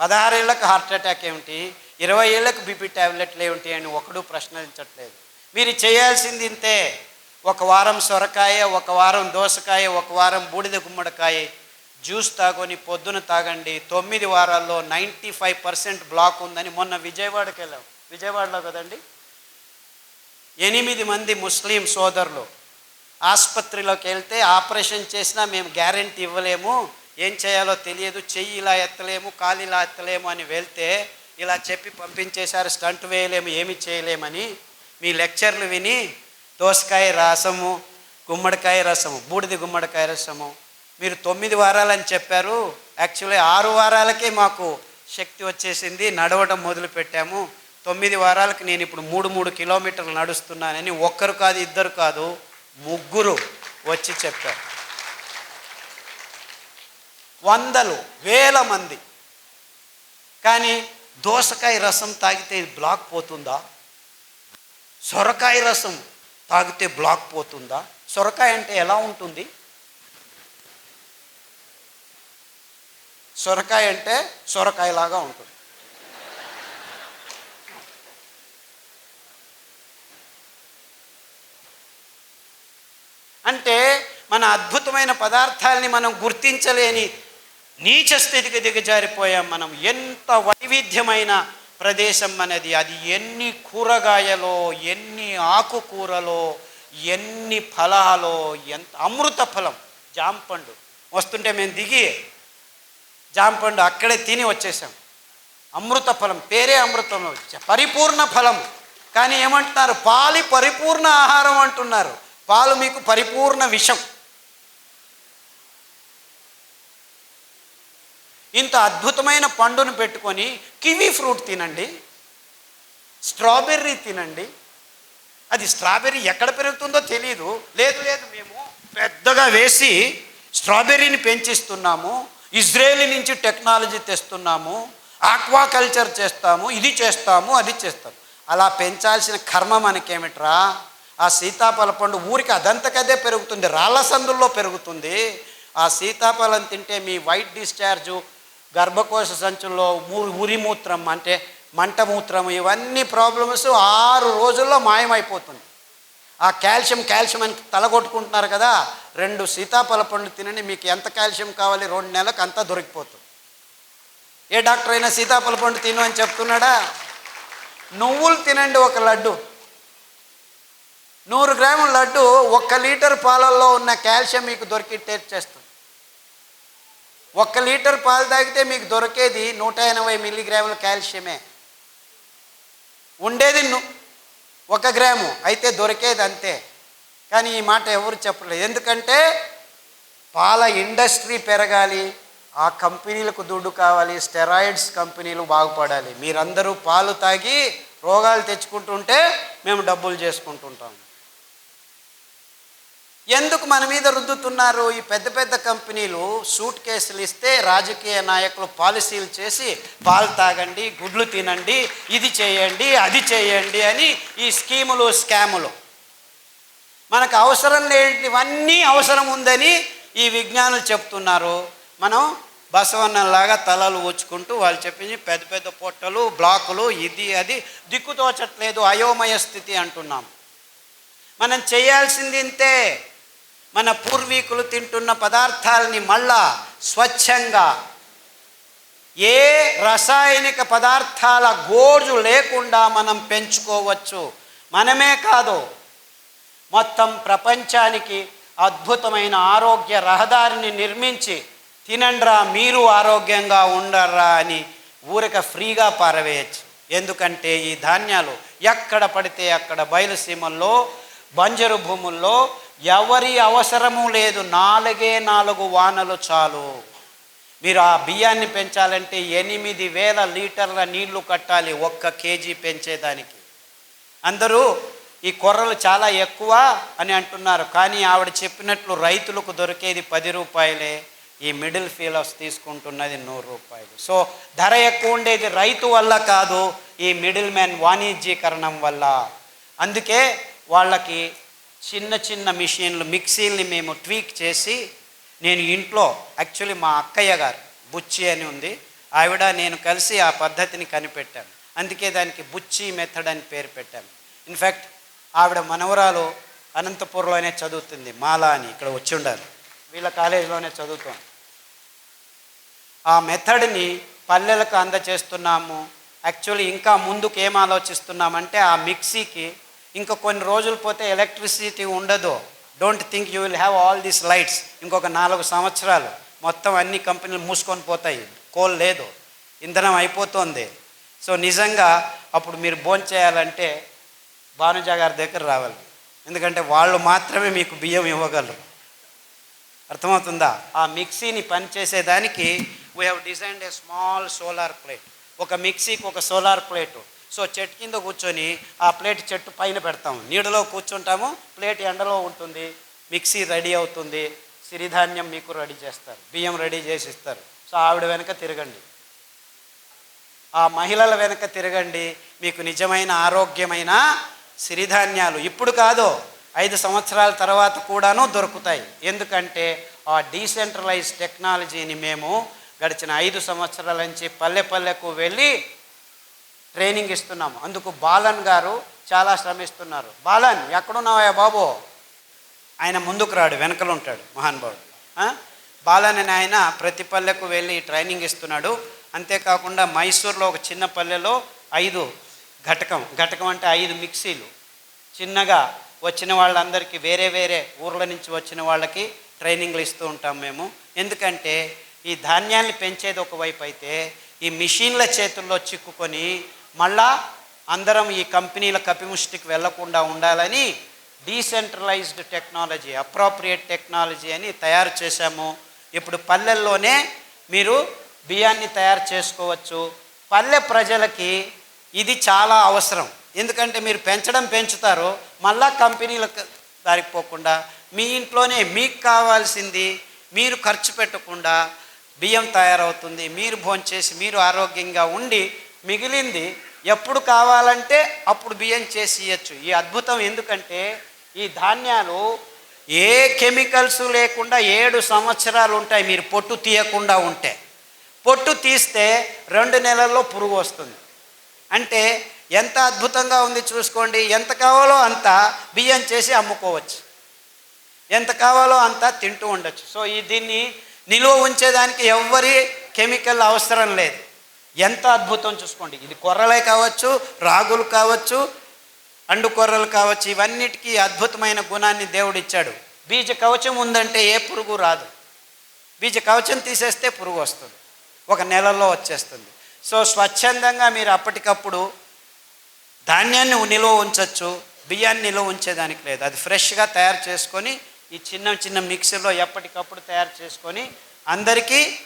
పదహారేళ్ళకు heart attack ఏమిటి? ఇరవై ఏళ్ళకు BP ట్యాబ్లెట్లు ఏమిటి అని ఒకడు ప్రశ్నించట్లేదు. మీరు చేయాల్సింది ఇంతే. ఒక వారం సొరకాయ ఒక వారం దోసకాయ ఒక వారం బూడిద గుమ్మడికాయ. జ్యూస్ తాగొని పొద్దున తాగండి. తొమ్మిది వారాల్లో నైంటీ ఫైవ్ పర్సెంట్ బ్లాక్ ఉందని మొన్న విజయవాడకి వెళ్ళాం. విజయవాడలో కదండి? ఎనిమిది మంది ముస్లిం సోదరులు. ఆసుపత్రిలోకి వెళ్తే ఆపరేషన్ చేసినా మేము గ్యారెంటీ ఇవ్వలేము. ఏం చేయాలో తెలియదు చెయ్యి ఇలా ఎత్తలేము కాలు ఇలా ఎత్తలేము అని వెళ్తే ఇలా చెప్పి పంపించేశారు స్టంట్ వేయలేము ఏమి చేయలేమని. మీ లెక్చర్లు విని దోసకాయ రసము గుమ్మడికాయ రసము బూడిది గుమ్మడికాయ రసము. మీరు తొమ్మిది వారాలని చెప్పారు యాక్చువల్లీ ఆరు వారాలకే మాకు శక్తి వచ్చేసింది నడవడం మొదలు పెట్టాము తొమ్మిది వారాలకు నేను ఇప్పుడు మూడు మూడు కిలోమీటర్లు నడుస్తున్నానని ఒక్కరు కాదు ఇద్దరు కాదు ముగ్గురు వచ్చి చెప్పారు. వందలు వేల మంది. కానీ దోసకాయ రసం తాగితే బ్లాక్ పోతుందా? సొరకాయ రసం తాగితే బ్లాక్ పోతుందా? సొరకాయ అంటే ఎలా ఉంటుంది? సొరకాయ అంటే సొరకాయలాగా ఉంటుంది. అంటే మన అద్భుతమైన పదార్థాలని మనం గుర్తించలేని నీచ స్థితికి దిగజారిపోయాం మనం. ఎంత వైవిధ్యమైన ప్రదేశం అనేది. అది ఎన్ని కూరగాయలో ఎన్ని ఆకుకూరలో ఎన్ని ఫలాలో ఎంత అమృత ఫలం. జాంపండు వస్తుంటే మేము దిగి జాంపండు అక్కడే తిని వచ్చేసాం. అమృత ఫలం పేరే అమృతం. పరిపూర్ణ ఫలం. కానీ ఏమంటున్నారు? పాలి పరిపూర్ణ ఆహారం అంటున్నారు. పాలు మీకు పరిపూర్ణ విషం. ఇంత అద్భుతమైన పండును పెట్టుకొని కివీ ఫ్రూట్ తినండి స్ట్రాబెర్రీ తినండి. అది స్ట్రాబెర్రీ ఎక్కడ పెరుగుతుందో తెలియదు లేదు లేదు మేము పెద్దగా వేసి స్ట్రాబెర్రీని పెంచిస్తున్నాము ఇజ్రాయేల్ నుంచి టెక్నాలజీ తెస్తున్నాము ఆక్వాకల్చర్ చేస్తాము ఇది చేస్తాము అది చేస్తాము. అలా పెంచాల్సిన కర్మ మనకేమిట్రా? ఆ సీతాఫల పండు ఊరికి అదంతకదే పెరుగుతుంది రాళ్ళ సందుల్లో పెరుగుతుంది. ఆ సీతాఫలం తింటే మీ వైట్ డిశ్చార్జు గర్భకోశ సంచుల్లో ఊ- ఉరిమూత్రం అంటే మంటమూత్రం ఇవన్నీ ప్రాబ్లమ్స్ ఆరు రోజుల్లో మాయమైపోతుంది. ఆ కాల్షియం కాల్షియం అని తలగొట్టుకుంటున్నారు కదా రెండు సీతాఫల పండు తినని మీకు ఎంత కాల్షియం కావాలి రెండు నెలలకు అంతా దొరికిపోతుంది. ఏ డాక్టర్ అయినా సీతాఫల పండు తిను అని చెప్తున్నాడా? నువ్వులు తినండి ఒక లడ్డు. నూరు గ్రాముల లడ్డు ఒక్క లీటర్ పాలల్లో ఉన్న కాల్షియం మీకు దొరికి టేస్ట్ చేస్తుంది. ఒక్క లీటర్ పాలు తాగితే మీకు దొరికేది నూట ఎనభై మిల్లీగ్రాముల కాల్షియమే. ఉండేది ను- ఒక గ్రాము అయితే దొరికేది అంతే. కానీ ఈ మాట ఎవరు చెప్పలేదు. ఎందుకంటే పాల ఇండస్ట్రీ పెరగాలి ఆ కంపెనీలకు దుడ్డు కావాలి స్టెరాయిడ్స్ కంపెనీలు బాగుపడాలి. మీరందరూ పాలు తాగి రోగాలు తెచ్చుకుంటుంటే మేము డబ్బులు చేసుకుంటుంటాము ఎందుకు మన మీద రుద్దుతున్నారు? ఈ పెద్ద పెద్ద కంపెనీలు సూట్ కేసులు ఇస్తే రాజకీయ నాయకులు పాలసీలు చేసి పాలు తాగండి గుడ్లు తినండి ఇది చేయండి అది చేయండి అని ఈ స్కీములు స్కాములు. మనకు అవసరం లేనివన్నీ అవసరం ఉందని ఈ విజ్ఞానులు చెప్తున్నారు. మనం బసవన్నలాగా తలలు ఊచుకుంటూ వాళ్ళు చెప్పింది పెద్ద పెద్ద పొట్టలు బ్లాకులు ఇది అది దిక్కుతోచట్లేదు అయోమయ స్థితి అంటున్నాం. మనం చేయాల్సింది ఇంతే. మన పూర్వీకులు తింటున్న పదార్థాలని మళ్ళా స్వచ్ఛంగా ఏ రసాయనిక పదార్థాల గోజు లేకుండా మనం పెంచుకోవచ్చు. మనమే కాదు మొత్తం ప్రపంచానికి అద్భుతమైన ఆరోగ్య రహదారిని నిర్మించి తినండ్రా మీరు ఆరోగ్యంగా ఉండర్రా అని ఊరిక ఫ్రీగా పారవేయచ్చు. ఎందుకంటే ఈ ధాన్యాలు ఎక్కడ పడితే అక్కడ బయలుసీమల్లో బంజరు భూముల్లో ఎవరి అవసరము లేదు. నాలుగే నాలుగు వానలు చాలు. మీరు ఆ బియ్యాన్ని పెంచాలంటే ఎనిమిది వేల లీటర్ల నీళ్ళు కట్టాలి ఒక్క కేజీ పెంచేదానికి. అందరూ ఈ కొర్రలు చాలా ఎక్కువ అని అంటున్నారు. కానీ ఆవిడ చెప్పినట్లు రైతులకు దొరికేది పది రూపాయలే. ఈ మిడిల్ ఫీలర్స్ తీసుకుంటున్నది నూరు రూపాయలు. సో ధర ఎక్కువ ఉండేది రైతు వల్ల కాదు ఈ మిడిల్ మ్యాన్ వాణిజ్యీకరణం వల్ల. అందుకే వాళ్ళకి చిన్న చిన్న మిషన్లు మిక్సీల్ని మేము ట్వీక్ చేసి నేను ఇంట్లో యాక్చువల్లీ మా అక్కయ్య గారు బుచ్చి అని ఉంది. ఆవిడ నేను కలిసి ఆ పద్ధతిని కనిపెట్టాను. అందుకే దానికి బుచ్చి మెథడ్ అని పేరు పెట్టాను. ఇన్ఫ్యాక్ట్ ఆవిడ మనవరాలు అనంతపురంలోనే చదువుతుంది మాలా అని ఇక్కడ వచ్చి ఉండాలి. వీళ్ళ కాలేజీలోనే చదువుతాం ఆ మెథడ్ని పల్లెలకు అందచేస్తున్నాము యాక్చువల్లీ ఇంకా ముందుకు ఏం ఆలోచిస్తున్నామంటే ఆ మిక్సీకి ఇంకా కొన్ని రోజులు పోతే ఎలక్ట్రిసిటీ ఉండదు. Don't think you will have all these lights ఇంకొక నాలుగు సంవత్సరాలు మొత్తం అన్ని కంపెనీలు మూసుకొని పోతాయి. కోల్ లేదు. ఇంధనం అయిపోతుంది. సో నిజంగా అప్పుడు మీరు భోజనం చేయాలంటే భానుజా గారి దగ్గర రావాలి. ఎందుకంటే వాళ్ళు మాత్రమే మీకు బియ్యం ఇవ్వగలరు. అర్థమవుతుందా? ఆ మిక్సీని పనిచేసేదానికి we have designed a small solar plate ఒక మిక్సీకి ఒక సోలార్ ప్లేటు సో చెట్టు కింద కూర్చొని ఆ ప్లేట్ చెట్టు పైన పెడతాము నీడలో కూర్చుంటాము ప్లేట్ ఎండలో ఉంటుంది మిక్సీ రెడీ అవుతుంది సిరిధాన్యం మీకు రెడీ చేస్తారు బియ్యం రెడీ చేసి ఇస్తారు. సో ఆవిడ వెనక తిరగండి. ఆ మహిళల వెనక తిరగండి మీకు నిజమైన ఆరోగ్యమైన సిరిధాన్యాలు. ఇప్పుడు కాదు ఐదు సంవత్సరాల తర్వాత కూడాను దొరుకుతాయి. ఎందుకంటే ఆ డీసెంట్రలైజ్ టెక్నాలజీని మేము గడిచిన ఐదు సంవత్సరాల నుంచి పల్లె పల్లెకు వెళ్ళి ట్రైనింగ్ ఇస్తున్నాము. అందుకు బాలన్ గారు చాలా శ్రమిస్తున్నారు. బాలన్ ఎక్కడున్నావయ్యా బాబు? ఆయన ముందుకు రాడు వెనకలు ఉంటాడు మహానుభావుడు బాలన్ అని ఆయన ప్రతి పల్లెకు వెళ్ళి ట్రైనింగ్ ఇస్తున్నాడు. అంతేకాకుండా మైసూర్లో ఒక చిన్న పల్లెలో ఐదు ఘటకం. ఘటకం అంటే ఐదు మిక్సీలు. చిన్నగా వచ్చిన వాళ్ళందరికీ వేరే వేరే ఊర్ల నుంచి వచ్చిన వాళ్ళకి ట్రైనింగ్లు ఇస్తూ ఉంటాం మేము. ఎందుకంటే ఈ ధాన్యాన్ని పెంచేది ఒకవైపు అయితే ఈ మిషన్ల చేతుల్లో చిక్కుకొని మళ్ళా అందరం ఈ కంపెనీల కపిముష్టికి వెళ్ళకుండా ఉండాలని డీసెంట్రలైజ్డ్ టెక్నాలజీ అప్రోప్రియేట్ టెక్నాలజీ అని తయారు చేశాము. ఇప్పుడు పల్లెల్లోనే మీరు బియ్యాన్ని తయారు చేసుకోవచ్చు. పల్లె ప్రజలకి ఇది చాలా అవసరం. ఎందుకంటే మీరు పెంచడం పెంచుతారు. మళ్ళా కంపెనీలకు దారికి పోకుండా మీ ఇంట్లోనే మీకు కావాల్సింది మీరు ఖర్చు పెట్టకుండా బియ్యం తయారవుతుంది. మీరు భోంచేసి మీరు ఆరోగ్యంగా ఉండి మిగిలింది. ఎప్పుడు కావాలంటే అప్పుడు బియ్యం చేసి ఇవ్వచ్చు ఈ అద్భుతం ఎందుకంటే ఈ ధాన్యాలు ఏ కెమికల్స్ లేకుండా ఏడు సంవత్సరాలు ఉంటాయి. మీరు పొట్టు తీయకుండా ఉంటే. పొట్టు తీస్తే రెండు నెలల్లో పురుగు వస్తుంది. అంటే ఎంత అద్భుతంగా ఉంది చూసుకోండి. ఎంత కావాలో అంత బియ్యం చేసి అమ్ముకోవచ్చు. ఎంత కావాలో అంత తింటూ ఉండొచ్చు. సో ఈ దీన్ని నిలువ ఉంచేదానికి ఎవ్వరి కెమికల్ అవసరం లేదు. ఎంత అద్భుతం చూసుకోండి. ఇది కొర్రలే కావచ్చు రాగులు కావచ్చు అండు కొర్రలు కావచ్చు ఇవన్నిటికీ అద్భుతమైన గుణాన్ని దేవుడు ఇచ్చాడు. బీజ కవచం ఉందంటే ఏ పురుగు రాదు. బీజ కవచం తీసేస్తే పురుగు వస్తుంది. ఒక నెలలో వచ్చేస్తుంది. సో స్వచ్ఛందంగా మీరు అప్పటికప్పుడు ధాన్యాన్ని నిలువ ఉంచవచ్చు బియ్యాన్ని నిలువ ఉంచేదానికి లేదు. అది ఫ్రెష్గా తయారు చేసుకొని ఈ చిన్న చిన్న మిక్సీలో ఎప్పటికప్పుడు తయారు చేసుకొని అందరికీ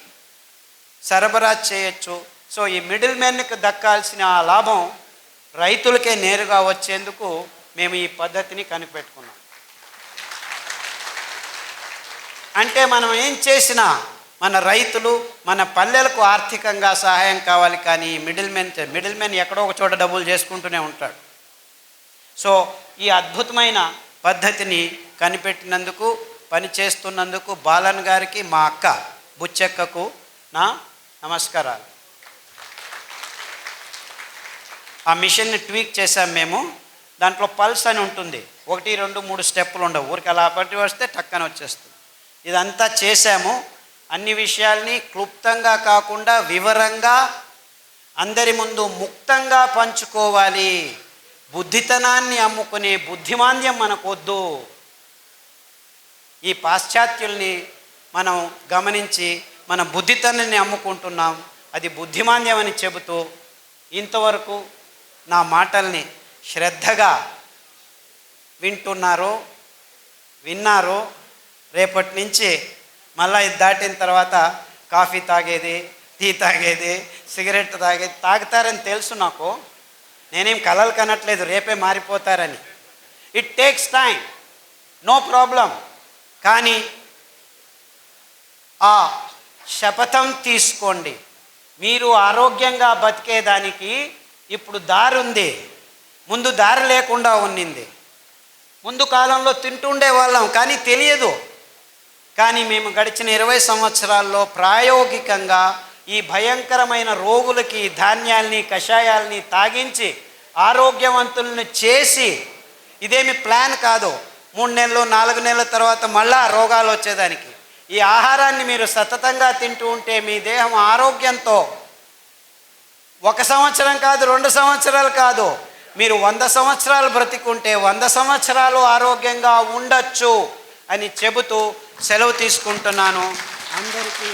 సరఫరా చేయొచ్చు. సో ఈ మిడిల్ మ్యాన్కి దక్కాల్సిన ఆ లాభం రైతులకే నేరుగా వచ్చేందుకు మేము ఈ పద్ధతిని కనిపెట్టుకున్నాం. అంటే మనం ఏం చేసినా మన రైతులు మన పల్లెలకు ఆర్థికంగా సహాయం కావాలి కానీ మిడిల్ మ్యాన్ మిడిల్ మ్యాన్ ఎక్కడో ఒక చోట డబ్బులు చేసుకుంటూనే ఉంటాడు. సో ఈ అద్భుతమైన పద్ధతిని కనిపెట్టినందుకు పని చేస్తున్నందుకు బాలన్ గారికి మా అక్క బుచ్చక్కకు నా నమస్కారాలు. ఆ మిషన్ని ట్వీక్ చేసాం మేము. దాంట్లో పల్స్ అని ఉంటుంది. ఒకటి రెండు మూడు స్టెప్పులు ఉండవు. ఊరికి అలా పట్టి వస్తే టక్కన వచ్చేస్తుంది. ఇదంతా చేశాము. అన్ని విషయాల్ని క్లుప్తంగా కాకుండా వివరంగా అందరి ముందు ముక్తంగా పంచుకోవాలి. బుద్ధితనాన్ని అమ్ముకునే బుద్ధిమాంద్యం మనకొద్దు. ఈ పాశ్చాత్యుల్ని మనం గమనించి మన బుద్ధితనాన్ని అమ్ముకుంటున్నాం. అది బుద్ధిమాంద్యం అని చెబుతూ ఇంతవరకు నా మాటల్ని శ్రద్ధగా వింటున్నారు విన్నారు రేపటి నుంచి మళ్ళీ ఇది దాటిన తర్వాత కాఫీ తాగేది టీ తాగేది సిగరెట్ తాగేది తాగుతారని తెలుసు నాకు. నేనేం కలలు కనట్లేదు రేపే మారిపోతారని. It takes time no problem కానీ ఆ శపథం తీసుకోండి. మీరు ఆరోగ్యంగా బతికేదానికి ఇప్పుడు దారి ఉంది. ముందు దారి లేకుండా ఉన్నింది. ముందు కాలంలో తింటుండే వాళ్ళం కానీ తెలియదు. కానీ మేము గడిచిన ఇరవై సంవత్సరాల్లో ప్రాయోగికంగా ఈ భయంకరమైన రోగులకి ధాన్యాల్ని కషాయాల్ని తాగించి ఆరోగ్యవంతులను చేసి ఇదేమి ప్లాన్ కాదు. మూడు నెలలు నాలుగు నెలల తర్వాత మళ్ళా రోగాలు వచ్చేదానికి. ఈ ఆహారాన్ని మీరు సతతంగా తింటూ ఉంటే మీ దేహం ఆరోగ్యంతో ఒక సంవత్సరం కాదు రెండు సంవత్సరాలు కాదు. మీరు వంద సంవత్సరాలు బ్రతికుంటే వంద సంవత్సరాలు ఆరోగ్యంగా ఉండొచ్చు అని చెబుతూ సెలవు తీసుకుంటున్నాను. అందరికీ